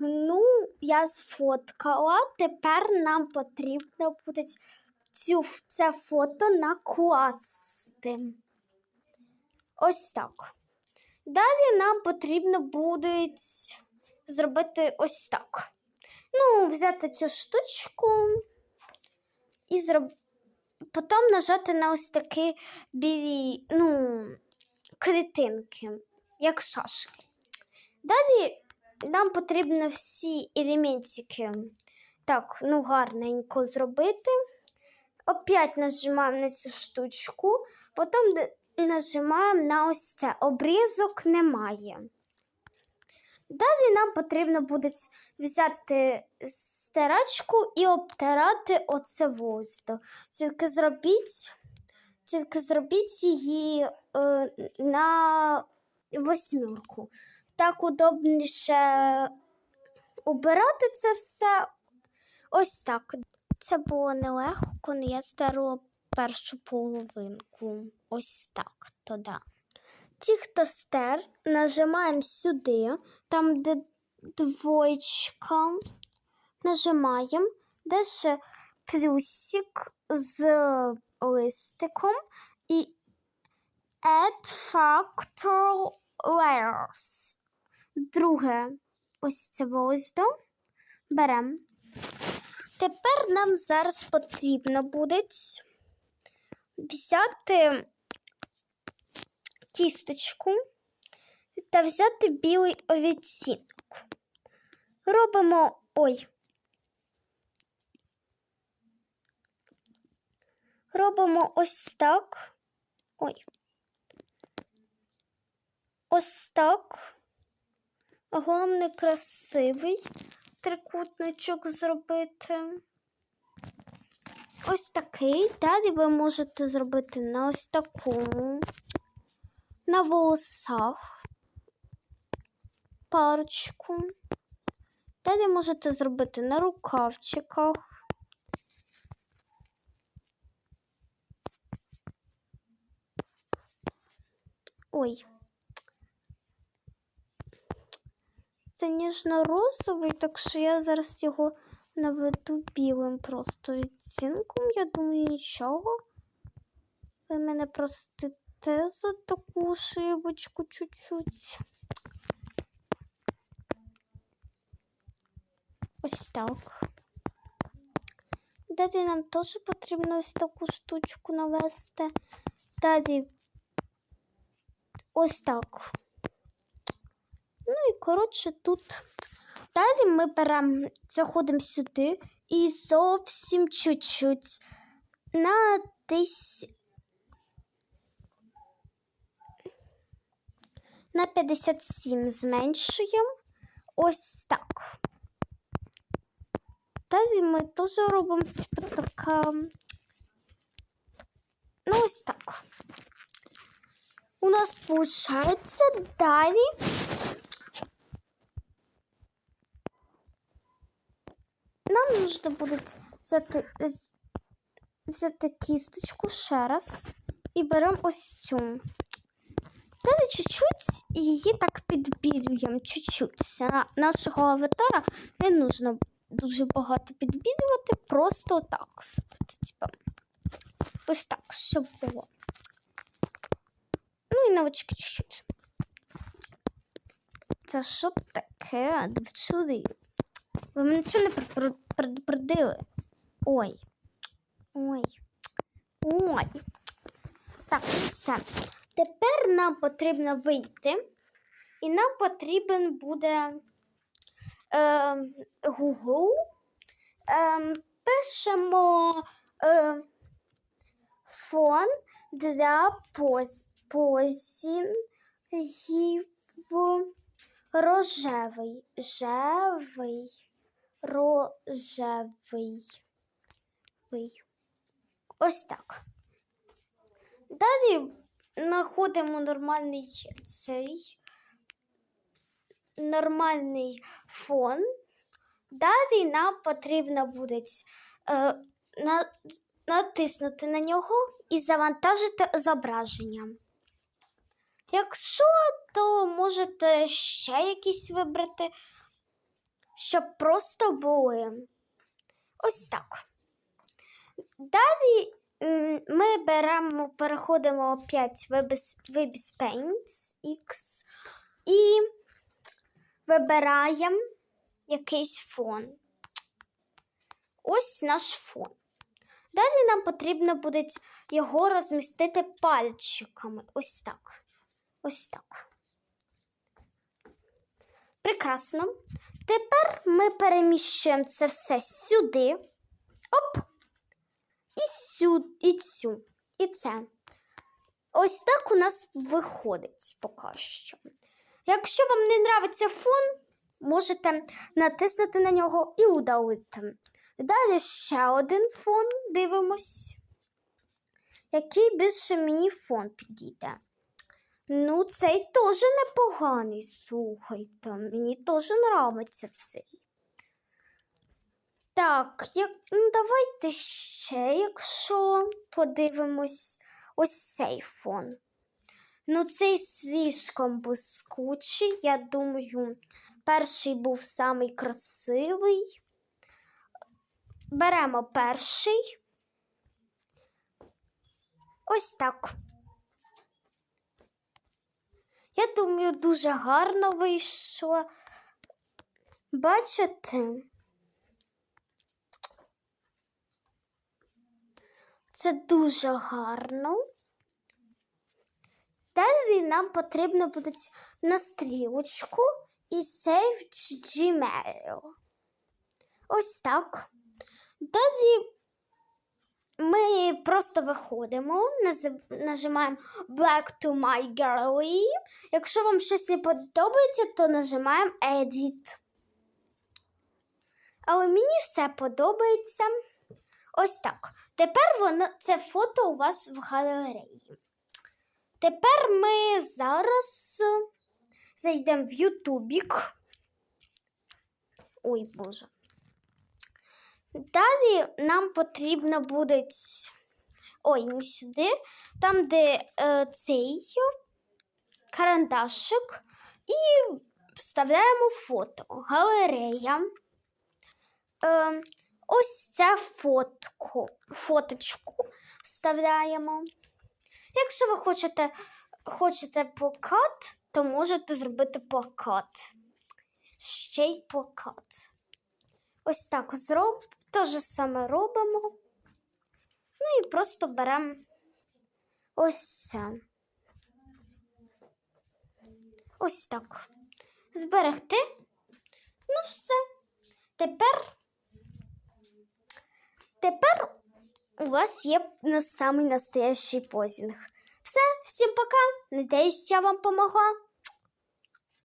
ну, я сфоткала. Тепер нам потрібно буде цю, це фото накласти. Ось так. Далі нам потрібно буде зробити ось так. Ну, взяти цю штучку і зроб... потім нажати на ось такі білі, ну, клітинки, як шашки. Далі нам потрібно всі елементики так, ну, гарненько зробити. Опять нажимаємо на цю штучку, потім нажимаємо на ось це. Обрізок немає. Далі нам потрібно буде взяти стирачку і обтирати оце воздух. Тільки зробіть, тільки зробіть її е, на восьмірку. Так удобніше обирати це все. Ось так. Це було нелегко, коли я старила першу половинку. Ось так то да. Ті, хто стер, нажимаємо сюди, там, де двоєчка, нажимаємо, де ще плюсик з листиком і Add Factor Layers. Друге, ось це воздух. Беремо. Тепер нам зараз потрібно буде взяти кісточку та взяти білий овіцінок. Робимо ой. Робимо ось так. Ой. Ось так. Головне красивий трикутничок зробити. Ось такий. Далі ви можете зробити на ось такому, на волосах парочку. Далі можете зробити на рукавчиках. Ой. Це ніжно-розовий, так що я зараз його наведу білим просто відцінком. Я думаю, нічого. Ви мене простите за таку шибочку чуть-чуть. Ось так. Далі нам теж потрібно ось таку штучку навести. Далі ось так. І коротше тут. Далі ми беремо, заходимо сюди і зовсім чуть-чуть на десь на 57 зменшуємо. Ось так. Далі ми теж робимо типу така. Ну, ось так. У нас виходить далі. Нужно буде взяти, взяти кісточку ще раз і беремо ось цю. Далі чуть-чуть її так підбілюємо. Чуть-чуть. На нашого аватара не нужно дуже багато підбілювати, просто так. Ось так, щоб було. Ну і на очки чуть-чуть. Це що таке? Дівчуди? Ви мене нічого не предупредили. Ой. Ой. Ой. Так, все. Тепер нам потрібно вийти, і нам потрібен буде е, Google. Е, пишемо е, фон для поз, позінів рожевий, жевий, рожевий. Ось так. Далі знаходимо нормальний цей нормальний фон. Далі нам потрібно буде е, на, натиснути на нього і завантажити зображення. Якщо, то можете ще якісь вибрати. Щоб просто були. Ось так. Далі ми беремо, переходимо опять в Ibis- Paint X і вибираємо якийсь фон. Ось наш фон. Далі нам потрібно буде його розмістити пальчиками. Ось так. Ось так. Прекрасно. Тепер ми переміщуємо це все сюди. Оп. І сюди, і цю. І це. Ось так у нас виходить поки що. Якщо вам не нравиться фон, можете натиснути на нього і удалити. Далі ще один фон дивимось. Який більше мені фон підійде? Ну, цей теж непоганий, слухайте. Мені теж нравиться цей. Так, як... ну, давайте ще, якщо подивимось ось цей фон. Ну, цей слишком блискучий. Я думаю, перший був самий красивий. Беремо перший. Ось так. Я думаю, дуже гарно вийшло. Бачите? Це дуже гарно. Далі нам потрібно буде на стрілочку і Save Gmail. Ось так. Далі ми просто виходимо, нажимаємо Back to My Gallery. Якщо вам щось не подобається, то нажимаємо Edit. Але мені все подобається. Ось так. Тепер воно, це фото у вас в галереї. Тепер ми зараз зайдемо в Ютубік. Ой, Боже. Далі нам потрібно буде. Ой, не сюди. Там, де е, цей карандашик, і вставляємо фото. Галерея. Е, ось ця фотку, фоточку вставляємо. Якщо ви хочете, хочете плакат, то можете зробити плакат. Ще й плакат. Ось так зроб, те ж саме робимо. Ну і просто беремо ось це. Ось так. Зберегти. Ну, все. Тепер, тепер у вас є самий настоящий позінг. Все, всім пока. Надіюсь, я вам помогла.